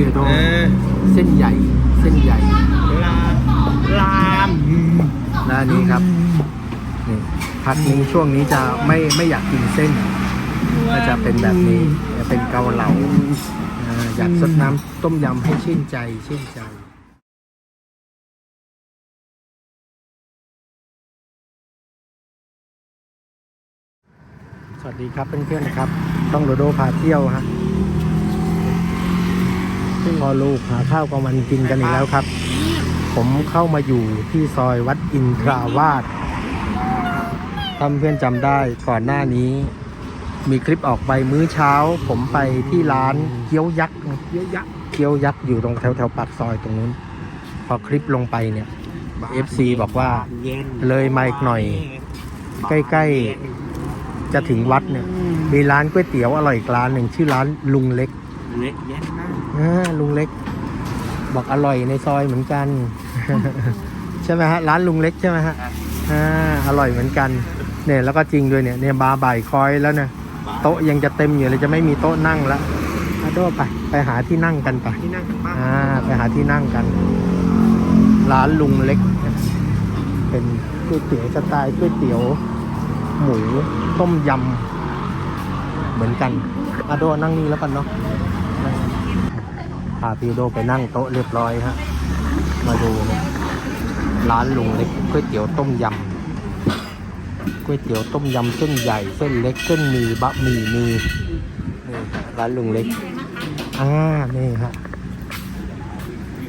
พี่โดเออเส้นใหญ่ เส้นใหญ่ลาลามและอันนี้ครับนี่พักนี้ช่วงนี้จะไม่ไม่อยากกินเส้น ก็จะเป็นแบบนี้จะเป็นเกาเหลาอ่าอยากสดน้ำต้มยำให้ชื่นใจชื่นใจ สวัสดีครับเพื่อนๆนะครับ ต้องโดโดพาเที่ยวฮะซึ่ง พอลูกหาข้าวกลางวันกินกันอีกแล้วครับ ผมเข้ามาอยู่ที่ซอยวัดอินทราวาสถ้าเพื่อนจำได้ก่อนหน้านี้ มีคลิปออกไปมื้อเช้า ผมไปที่ร้านเกี๊ยวยักษ์เยอะยักษ์เกี๊ยวยักษ์อยู่ตรงแถวแถวๆปากซอยตรงนู้น พอคลิปลงไปเนี่ย FC บอกว่าเย็นเลยมาอีกหน่อย ใกล้ๆ จะถึงวัดเนี่ยมีร้านก๋วยเตี๋ยวอร่อยอีกร้านหนึ่งชื่อร้านลุงเล็กเล็กเย็นมากอ่า ลุงเล็ก บอกอร่อยในซอยเหมือนกัน ใช่ไหมฮะ ร้านลุงเล็กใช่ไหมฮะอ่าอร่อยเหมือนกัน เนี่ยแล้วก็จริงด้วยเนี่ยเนี่ยบาร์บ่ายคอยแล้วเนี่ยโต๊ะยังจะเต็มอยู่เลยจะไม่มีโต๊ะนั่งแล้วอาโดไปไปหาที่นั่งกันไปที่นั่งบ้านอ่าไปหาที่นั่งกัน ร้านลุงเล็ก เป็นก๋วยเตี๋ยวสไตล์ก๋วยเตี๋ยว หมูต้มยำเหมือนกันอาโดนั่งนี่แล้วกันเนาะ พาพี่โดไปนั่งโต๊ะเรียบร้อยฮะ มาดูเนี่ยร้านลุงเล็กก๋วยเตี๋ยวต้มยำก๋วยเตี๋ยวต้มยำเส้นใหญ่เส้นเล็กเส้นหมี่บะหมี่มีนี่ร้านลุงเล็กอ่านี่ฮะ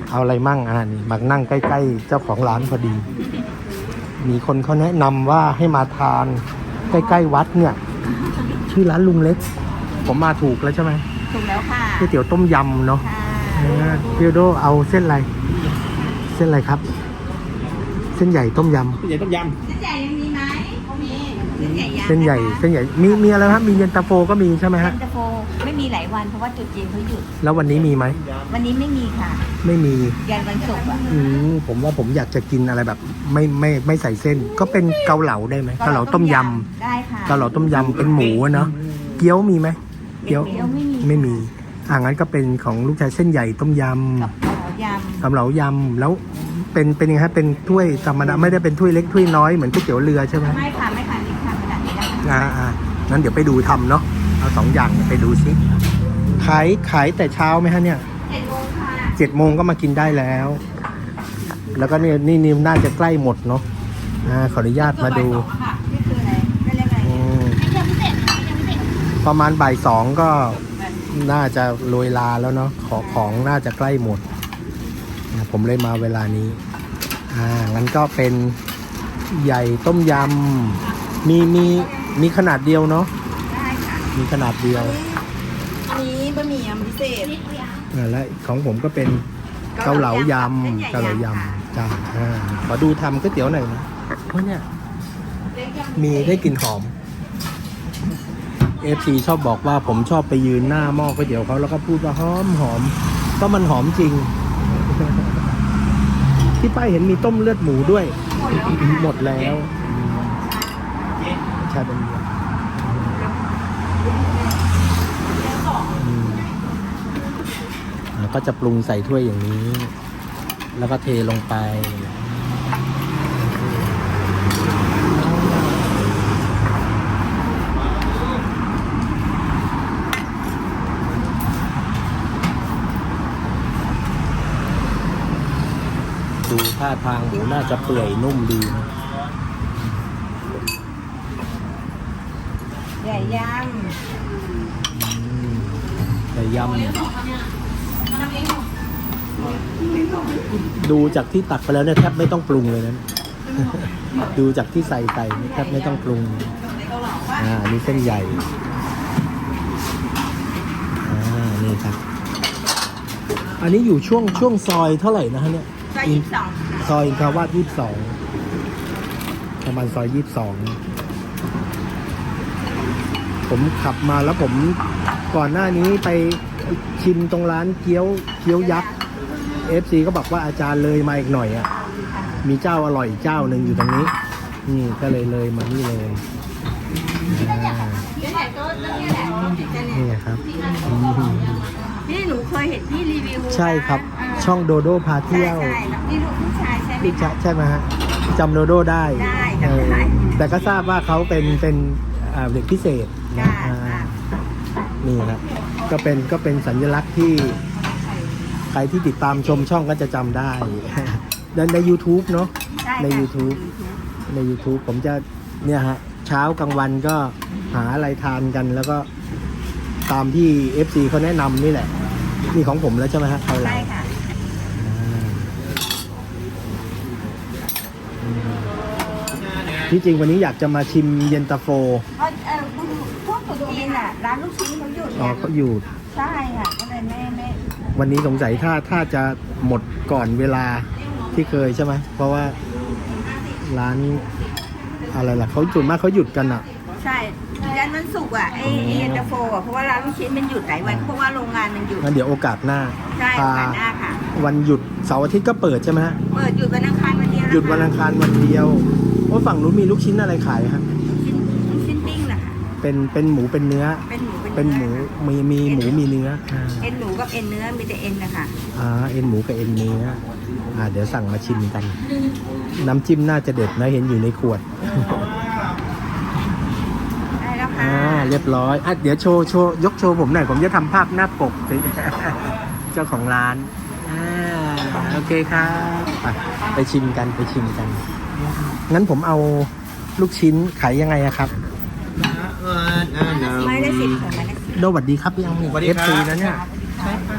เอาอะไรมั่งอ่านี่มานั่งใกล้ๆ เจ้าของร้านพอดี มีคนเขาแนะนำว่าให้มาทานใกล้ๆวัดเนี่ย ชื่อร้านลุงเล็ก ผมมาถูกแล้วใช่ไหมถูกแล้วค่ะก๋วยเตี๋ยวต้มยำเนาะค่ะอ่า พี่โดเอาเส้นอะไร เส้นอะไรครับ เส้นใหญ่ต้มยเย็นต้มยเส้นใหญ่ยังมีไหมมีเส้นใหญ่ยังำเส้นใหญ่เส้นใหญ่มีมีอะไรครับมีเย็นตาโฟก็มีใช่ไหมเย็ฮะนตาโฟไม่มีหลายวันเพราะว่าจุดจีนเขาหยุดแล้ววันนี้มีไหมวันนี้ไม่มีค่ะ ไม่มียันวันศุกร์อะอืมผมว่าผมอยากจะกินอะไรแบบ ไม่ไม่ไม่ใส่เส้น ก็เป็นเกาเหลาได้ไหมเกาเหลาต้มยได้ค่ะำเกาเหลาต้มยำเป็นหมูอะเนาะเกี๊ยวมีไหมเกี๊ยวเกี๊ยวไม่มีไม่มี อ่างั้นก็เป็นของลูกชายเส้นใหญ่ต้มยกับข้าวยำำเกาเหลายำแล้วเป็นเป็นยังไงฮะเป็นถ้วยธรรมดาไม่ได้เป็นถ้วยเล็กถ้วยน้อยเหมือนก๋วยเตี๋ยวเรือใช่ไหมไม่ค่ะไม่ค่ะนี่ค่ะขนาดนี้นะคะอ่าอ่างั้นเดี๋ยวไปดูทำเนาะเอาสองอย่างไปดูซิขายขายแต่เช้าไหมฮะเนี่ย เจ็ดโมงค่ะเจ็ดโมงก็มากินได้แล้ว แล้วก็เนี่ยนี่นี่น่าจะใกล้หมดเนาะอ่าขออนุญาตมาดูค่ะนี่คืออะไรไม่เรียกอะไรอืมยังพิเศษยังพิเศษประมาณบ่ายสองก็ น่าจะโรยลาแล้วเนาะขอของน่าจะใกล้หมดนะผมเลยมาเวลานี้ อ่างั้นก็เป็นใหญ่ต้มยำมีมีมีขนาดเดียวเนาะได้ค่ะมีขนาดเดียวอันนี้บะหมี่ยำพิเศษ อ่าและของผมก็เป็นเกาเหลายำเกาเหลายำจ้าอ่าขอดูทำก๋วยเตี๋ยวหน่อยนะเพราะเนี่ยมีได้กลิ่นหอม เอฟซีชอบบอกว่าผมชอบไปยืนหน้าหม้อก๋วยเตี๋ยวเขาแล้วก็พูดว่าหอมหอมก็มันหอมจริง ที่ป้ายเห็นมีต้มเลือดหมูด้วย หมดแล้วชาเป็นเยวก็จะปรุงใส่ถ้วยอย่างนี้ แล้วก็เทลงไป ท่าทางหมูน่าจะเปื่อยนุ่มดีนะใหญ่ยอืมแต่ยำดูจากที่ตักไปแล้วเนี่ยแทบไม่ต้องปรุงเลยนะดูจากที่ใส่ไปแทบไม่ต้องปรุง อ่า นี่เส้นใหญ่ อ่า นี่ครับ อันนี้อยู่ช่วงช่วงซอยเท่าไหร่นะฮะเนี่ยำซ อยยี่สิบสองค่ะซอยอินทราวาสยี่สิบสองประมาณซอยยี่สิบสองผมขับมาแล้วผมก่อนหน้านี้ไปชิมตรงร้านเกี๊ยวเกี๊ยวยักษ์เอฟซีก็บอกว่าอาจารย์เลยมาอีกหน่อยอะ มีเจ้าอร่อยเจ้าหนึ่งอยู่ตรงนี้ นี่ก็เลยเลยมานี่เลยอ่านี่แหละโต๊ะนี่แหละนี่ครับอืมนี่หนูเคยเห็นพี่รีวิวใช่ครับ อ่า ช่องโดโดพาเที่ยวใช่ใช่นี่ลูกผู้ชายใช่ไหมพี่คะ ชะใช่ไหมฮะจำโดโดได้ได้จำได้ เออแต่ก็ทราบว่าเขาเป็นเป็นอ่าเด็กพิเศษนะค่ะอ่าค่ะนี่ครับก็เป็นก็เป็นสัญลักษณ์ที่ใครที่ติดตามชมช่องก็จะจำได้ ในใน YouTube เนาะใช่ในค่ะ YouTube ใน YouTube ผมจะเนี่ยฮะเช้ากลางวันก็หาอะไรทานกันแล้วก็ตามที่ FC เขาแนะนำนี่แหละ นี่ของผมแล้วใช่ไหมฮะเอาหลัใช่งค่ะ ที่จริงวันนี้อยากจะมาชิมเย็นตาโฟเพราะเอ่อพวกตุ๊จีนอะร้านลูกชิ้นเขาหยุดอ๋อเนี่ยเขาอยู่ ใช่ค่ะก็เลยไม่ไม่วันนี้สงสัยถ้าถ้าจะหมดก่อนเวลาที่เคยใช่ไหมเพราะว่าร้านอะไรล่ะเขาจุดมากเขาหยุดกันอะ ใช่ยันวันศุกร์อะไอไอ้เย็นตาโฟอะเพราะว่าร้านลูกชิ้นมันหยุดหลายวันเพราะว่าโรงงานมันหยุดงั้นเดี๋ยวโอกาสหน้าใช่พาโอกาสหน้าค่ะ วันหยุดเสาร์อาทิตย์ก็เปิดใช่ไหมฮะเปิดหยุดวันอังคารวันเดียวะคะหยุดวันอังคารวันเดียว โอ้ฝั่งนู้นมีลูกชิ้นอะไรขายฮะลูกชิ้นลูกชิ้นปิ้งนะคะเป็นเป็นหมูเป็นเนื้อ เป็นหมูเป็นหมูมีมีหมูมีเนื้ออ่าเอ็นหมูกับเอ็นเนื้อมีแต่เอ็นนะคะอ่าเอ็นหมูกับเอ็นเนื้ออ่าเดี๋ยวสั่งมาชิมกัน น้ำจิ้มน่าจะเด็ดนะเห็นอยู่ในขวดได้แล้วค่ะอ่าเรียบร้อยอะเดี๋ยวโชว์โชว์ยกโชว์ผมหน่อยผมจะทำภาพหน้าปกสิเจ้าของร้านอ่าโอเคครับไปไปชิมกันไปชิมกัน งั้นผมเอาลูกชิ้นขายยังไงอะครับ ไม้ละสิบค่ะไม้ละสิบโดสวัสดีครับยังมีสวัสดีเอฟครับ ซีนะเนี่ย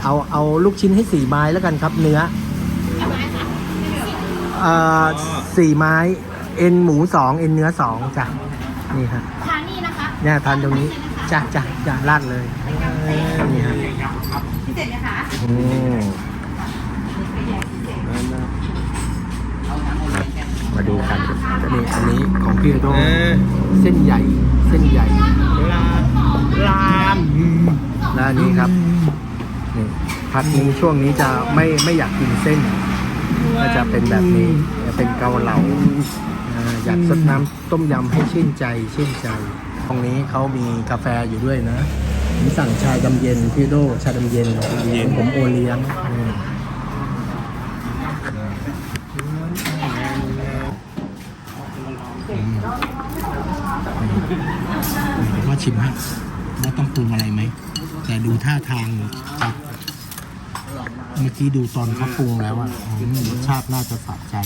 เอาเอาลูกชิ้นให้สี่ไม้แล้วกันครับเนื้อเอ่อสี่ไม้ เอ็นหมูสองเอ็นเนื้อสองจ้ะนี่ครับทานนี่นะคะเนี่ยทานตรงนี้จ้ะจ้ะจ้ะราดเลยนี่ฮะพิเศษนะคะอืมมาดูกั นนี่อันนี้ของพี่โดเออเส้นใหญ่ เส้นใหญ่ลาลามแล้วอันนี้ครับนี่พักนี้ช่วงนี้จะไม่ไม่อยากกินเส้น ก็จะเป็นแบบนี้จะเป็นเกาเหลาอ่าอยากสดน้ำต้มยำให้ชื่นใจชื่นใจ ตรงนี้เขามีกาแฟอยู่ด้วยนะผมสั่งชาดำเย็นพี่โดชาดำเย็นของผมโอเลี้ยงอืมว่า ชิมฮะว่าต้องปรุงอะไรไหม แต่ดูท่าทางครับเมื่อกี้ดูตอนเขาปรุงแล้วอะรสชาติน่าจะสะใจ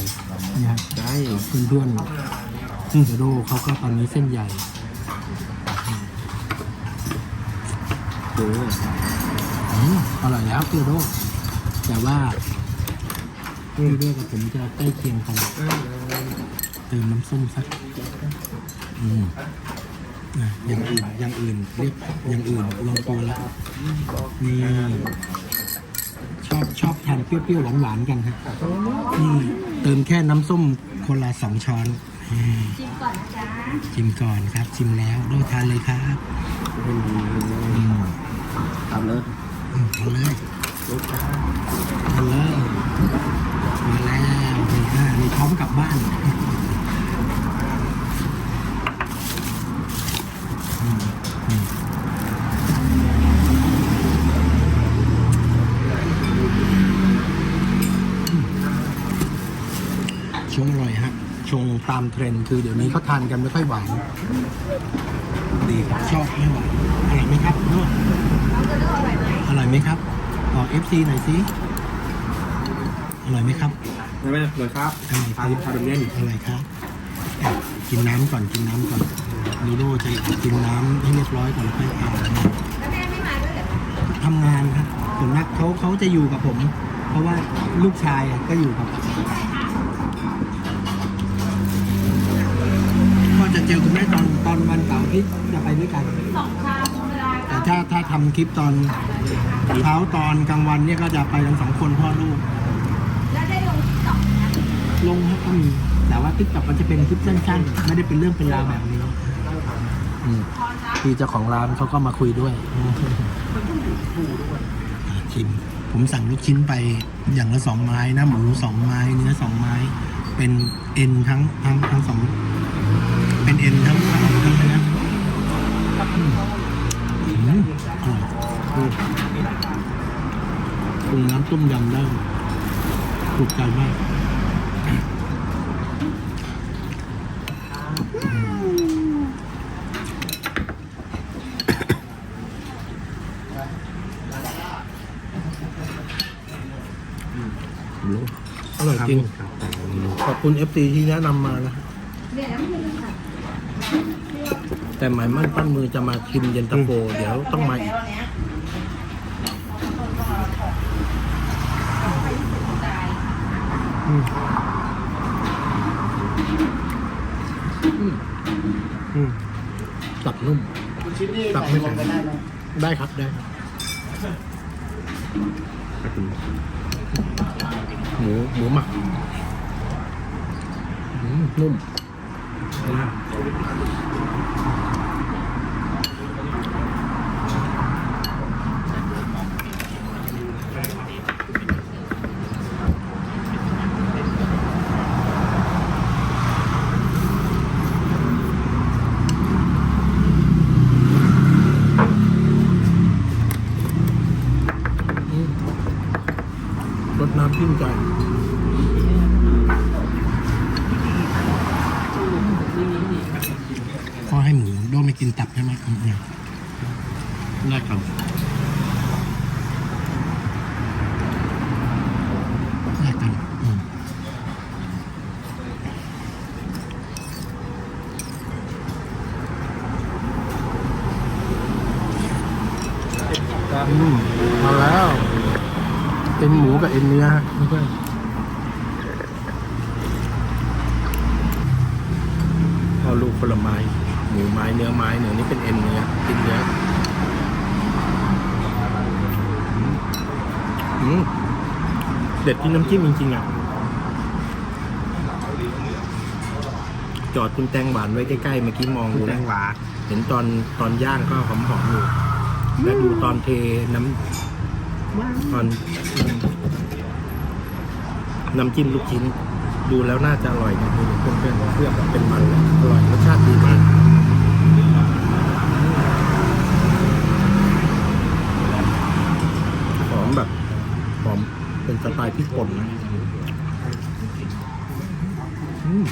นี่ยได้เพื่อนเพื่อนๆเดโดเขาก็ตอนนี้เส้นใหญ่ดูอืมอร่อยแล้วเดโดแต่ว่าพี่โดกับผมจะใกล้เคียงกันเติมน้ำส้มสักอืม อะอย่างอื่นอย่างอื่นเรียกอย่างอื่นลงตัวแล้วนี่ชอบชอบทานเปรี้ยวๆหวานๆกันครับนี่เติมแค่น้ำส้มคนละสองช้อนอืมชิมก่อนนะจ๊ะชิมก่อนครับ ชิมแล้วโดทานเลยครับอืมทำเลยอืมเอาเลยเอาเลยมาแล้วนี่อ่านี่พร้อมกลับบ้าน ตามเทรนด์คือเดี๋ยวนี้เขาทานกันไม่ค่อยหวานดีครับชอบไม่หวานอร่อยไหมครับนวดอร่อยไหมครับบอกเอฟซีหน่อยสิอร่อยไหมครับได้ไหมเลยครับอร่อยคทารับนทานแบบนี้อร่อยครับอะกินน้ำก่อนกินน้ำก่อนลูโดจะกินน้ำให้เรียบร้อยก่อนแล้วค่อยทานแล้วแม่ไม่มาด้วยเหรอคะทำงานครับส่วนมากเขาเขาจะอยู่กับผม เพราะว่าลูกชายอะก็อยู่กับ เจอคุณแม่ตอนตอนวันเสาร์อาที่จะไปด้วยกันสองชามเวลาแต่ถ้าถ้าทำคลิปตอนเช้าตอนกลางวันเนี่ยก็จะไปกันสองคนพ่อลูกแล้วได้ลงสองนะลงครับก็มีแต่ว่าติ๊กต็อกมันจะเป็นคลิปสั้นๆ ไม่ได้เป็นเรื่องเป็นราวแบบนี้อืมพี่เจ้าของร้านเขาก็มาคุยด้วยอะชิม ผมสั่งลูกชิ้นไปอย่างละสองไม้นะหมูสองไม้ เนื้อสองไม้ เป็นเอ็นทั้งทั้งทั้งสอง เป็นเอ็นทั้งทั้งทั้งนื้ออืมอืมอร่อยำต้มยำได้ถูกใจมากอร่อยจริงขอบคุณ FC ที่แนะนำมานะ แต่หมายมั่นปั้นมือจะมาชิมเย็นตาโฟเดี๋ยวต้องมาอีก อืมอืมอืมตับนุ่ม คุณชิ้นนี่ตับไม่แข็งได้ครับได้ครับหมูหมูหมักอืมนุ่มอืม รสน้ำจิ้มใจ ข้อให้หมูโดนไม่กินตับใช่ไหมอืมเนี่ยได้ครับได้กันอืมอืมมาแล้ว เอ็นหมูกับเอ็นเนื้อฮะเพื่อนเอาลูกผลไม้ หมูไม้เนื้อไม้เนื้อนี่เป็นเอ็นเนื้อกินเนื้ออืม เด็ดที่น้ำจิ้มจริงๆอะ จอดคุณแตงหวานไว้ใกล้ๆเมื่อกี้มองดูแตนะงหวานเห็นตอนตอนย่างก็หอมๆอยู่และดูตอนเทน้ำตอนน้ำจิ้มลูกชิ้น ดูแล้วน่าจะอร่อยนะเพื่อนเพื่อนๆเครื่องเป็นมันเลยอร่อยรสชาติดีมากหอมแบบหอม เป็นสไตล์พริกป่นนะอืม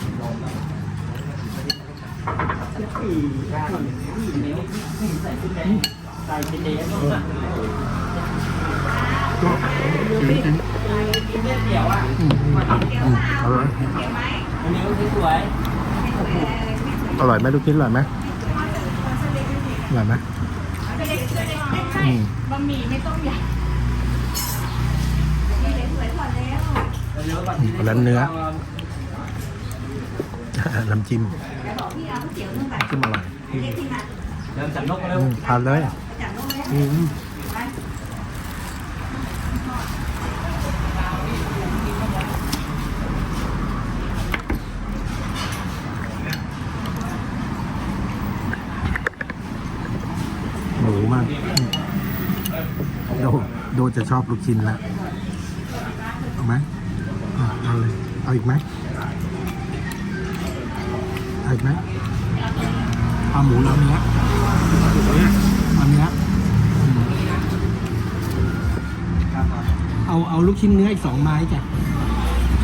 ก็จริงจริงอืมอืมอร่อยอร่อยไหมลูกชิ้นอร่อยไหมอร่อยไหมอืมบะหมี่ไม่ต้องใหญ่แล้วเนื้อ น้ำจิ้มพี่เอาก๋วยเตี๋ยวนึ่งแบบจิ้มอร่อยเรียกที่มาเริ่มจากนกก็อืเริ่มมทานเลยจากโน้นเลยอืมไปหมูมากอืมโดโดจะชอบลูกชิ้นแล้วเอาไหมอะเอา เลยเอาอีกไหมเอาอีกไหมเอาหมูแล้วเนื้อเอาเนื้ออืมเอาเอาลูกชิ้นเนื้ออีกสองไม้จ้ะ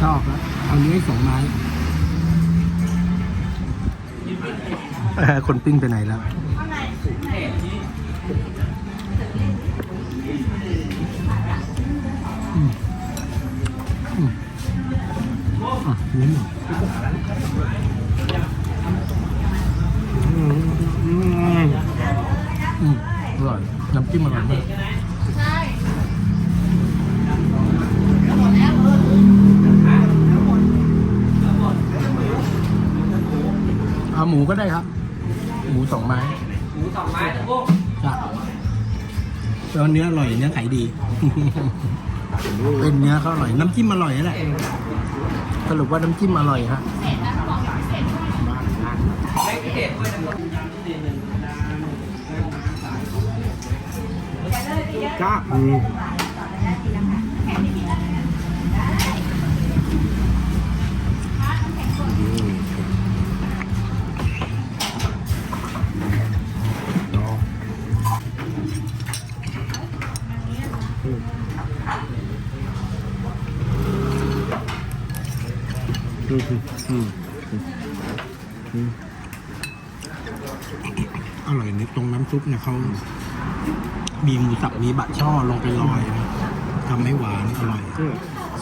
ชอบแล้วเอาเนื้ออีกสองไม้เอ่อคนปิ้งไปไหนแล้ว อะเนื้อหน่อยอืมอืมอืมอร่อยน้ำจิ้มอร่อยมากเอาหมูก็ได้ครับ หมูสองไม้ หมูสองไม้ตะโก้จ้ะแล้วเนื้ออร่อยเนื้อขายดี เป็นเนื้อเขาอร่อย น้ำจิ้มอร่อยนั่นแหละ สรุปว่าน้ำจิ้มอร่อยฮะจ้า ตรงน้ำซุปเนี่ยเขามีหมูสับมีบะช่อลงไปลอยนะทำให้หวานอร่อย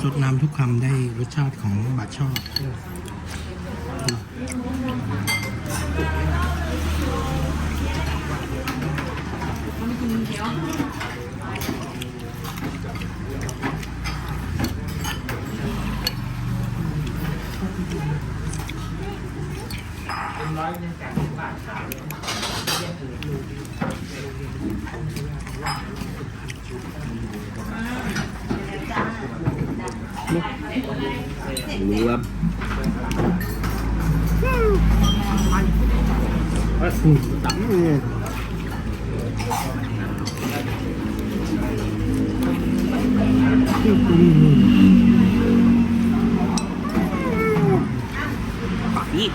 สดน้ำทุกคำได้รสชาติของบะช่อ รู้ว่าตับนี่ปากนี่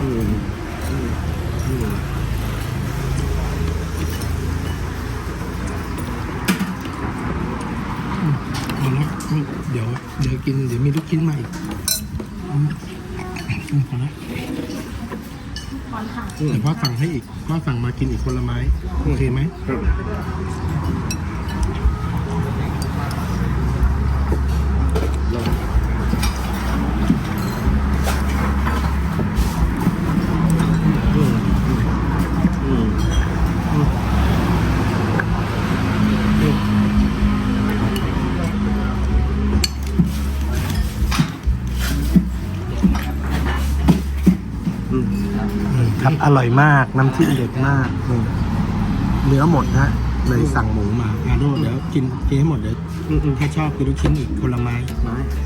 อืมอืมอืมเอาละเดี๋ยว เดี๋ยวกิน เดี๋ยวมี ลูกชิ้นใหมอืมพอนะแต่พ่อสั่งให้อีกพ่อสั่งมากินอีกคนละไม้ โอเคไหม อร่อยมาก น้ำจิ้มเด็ดมากอืมเนื้อหมดฮะเลยสั่งหมูมาอาโดเดี๋ยวกินกินให้หมดเดี๋ยวถ้าชอบกินลูกชิ้นอีกคนละไม้ ไม้โอเคไ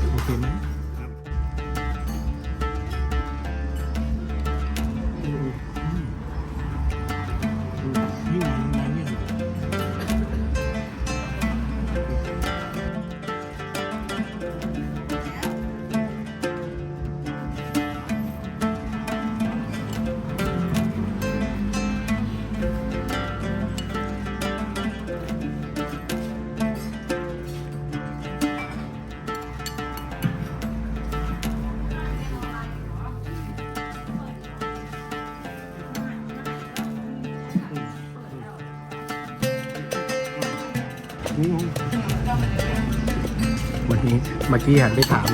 หม เมื่อกี้หันไปถาม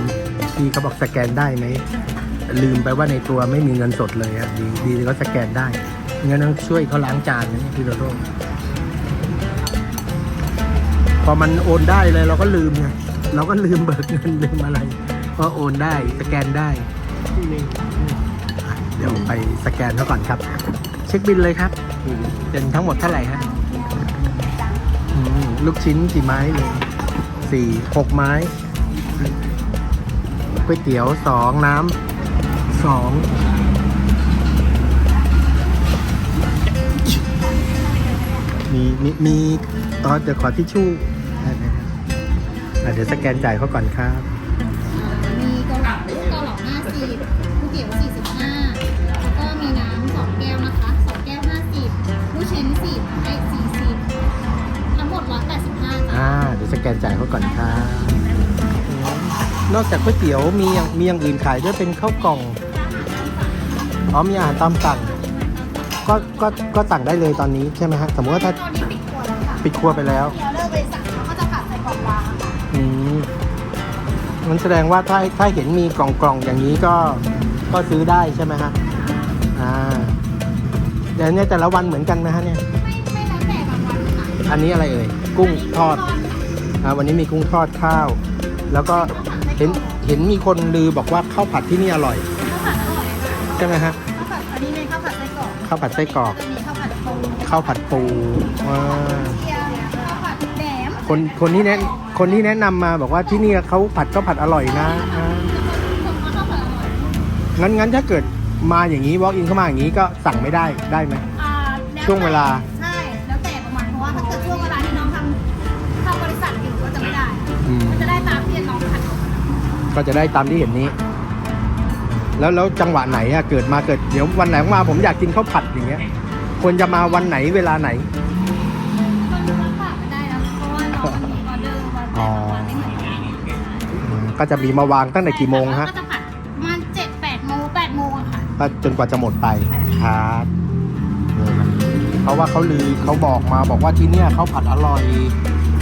พี่เขาบอกสแกนได้ไหมลืมไปว่าในตัวไม่มีเงินสดเลยอะดีดีเขาสแกนได้งั้นต้องช่วยเขาล้างจานนะพี่โรโรพอมันโอนได้เลยเราก็ลืมไงเราก็ลืมเบิกเงินลืมอะไรเพราะโอนได้สแกนได้เดี๋ยวไปสแกนเขาก่อนครับ เช็คบินเลยครับเป็นทั้งหมดเท่าไหร่ฮะลูกชิ้นกี่ไม้เลยสี่หกไม้ ก๋วยเตี๋ยวสองน้ำสองมีมีมีตอนเดี๋ยวขอทิชชู่ได้ไหมครับอะเดี๋ยวสแกนจ่ายเขาก่อนครับ มีเกาเหลาเกาเหลาห้าสิบก๋วยเตี๋ยวสี่สิบห้าแล้วก็มีน้ำสองแก้วนะคะสองแก้วห้าสิบลูกชิ้นสิบไก่สี่สิบทั้งหมดร้อยแปดสิบห้าอ่าเดี๋ยวสแกนจ่ายเขาก่อนครับ นอกจากก๋วยเตี๋ยวมีอย่างมีอย่างอื่นขายด้วยเป็นข้าวกล่องอ๋อมีอาหารตามสั่งก็ก็ก็สั่งได้เลยตอนนี้ใช่ไหมฮะสมมติว่าถ้าตอนนี้ปิดครัวแล้วค่ะปิดครัวไปแล้ว เดี๋ยวเลิกไปสั่งเขาก็จะผัดใส่กล่องวางค่ะอืมมันแสดงว่าถ้าถ้าเห็นมีกล่องกล่องๆอย่างนี้ก็ก็ซื้อได้ใช่ไหมฮะอ่าเดี๋ยวเนี่ยแต่ละวันเหมือนกันไหมฮะเนี่ย ไม่ไม่แล้วแต่บางวันค่ะอันนี้อะไรเอ่ยกุ้งทอดอ่าวันนี้มีกุ้งทอดข้าว แล้วก็ เห็นเห็นมีคนลือบอกว่าข้าวผัดที่นี่อร่อยข้าวผัดอร่อยค่ะใช่ไหมฮะข้าวผัดอันนี้เป็นข้าวผัดไส้กรอกข้าวผัดไส้กรอกจะมีข้าวผัดปูข้าวผัดปูว้าเทียมข้าวผัดแหนมคนคนที่แนะคนที่แนะนำมาบอกว่าที่นี่เขาผัดข้าวผัดอร่อยนะอ่าคนก็ข้าวผัดอร่อยงั้นงั้นถ้าเกิดมาอย่างนี้ walk in เข้ามาอย่างนี้ก็สั่งไม่ได้ได้ไหม อ่าแช่วงเวลา ก็จะได้ตามที่เห็นนี้ แล้วแล้วจังหวะไหนอะเกิดมาเกิดเดี๋ยววันไหนมาผมอยากกินข้าวผัดอย่างเงี้ยควรจะมาวันไหนเวลาไหนคนรับฝากไม่ได้แล้วเพราะว่าน้องมีออเดอร์วันแต่ละวันไม่เหมือนกันอืมก็จะมีมาวางตั้งแต่กี่โมงฮะ ก็จะผัดประมาณเจ็ดแปดโมงแปดโมงอะค่ะ ก็จนกว่าจะหมดไปครับนี่ครับเพราะว่าเขาลือเขาบอกมาบอกว่าที่เนี่ยข้าวผัดอร่อย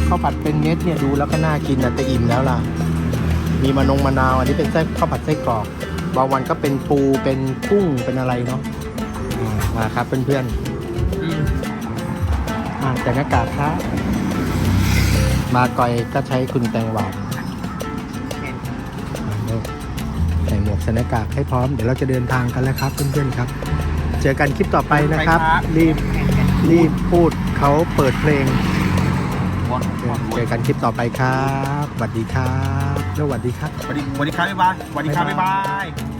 ข้าวผัดเป็นเม็ดเนี่ยดูแล้วก็น่ากินนะแต่อิ่มแล้วล่ะ มีมะนงมะนาวอันนี้เป็นไส้ข้าวผัดไส้กรอกบางวันก็เป็นปูเป็นกุ้งเป็นอะไรเนาะอืมมาครับเพื่อนๆอ่าแต่หน้ากากครับมาก่อยก็ใช้คุณแตงหวานอ่าเนี่ยใส่หมวกใส่หน้ากากให้พร้อมเดี๋ยวเราจะเดินทางกันแล้วครับเพื่อนๆครับ เจอกันคลิปต่อไปนะครับ รีบรีบพูดเขาเปิดเพลง เจอกันคลิปต่อไปครับสวัสดีครับแล้ว สวัสดีครับสวัสดีสวัสดีครับบ๊ายบายสวัสดีครับบ๊ายบาย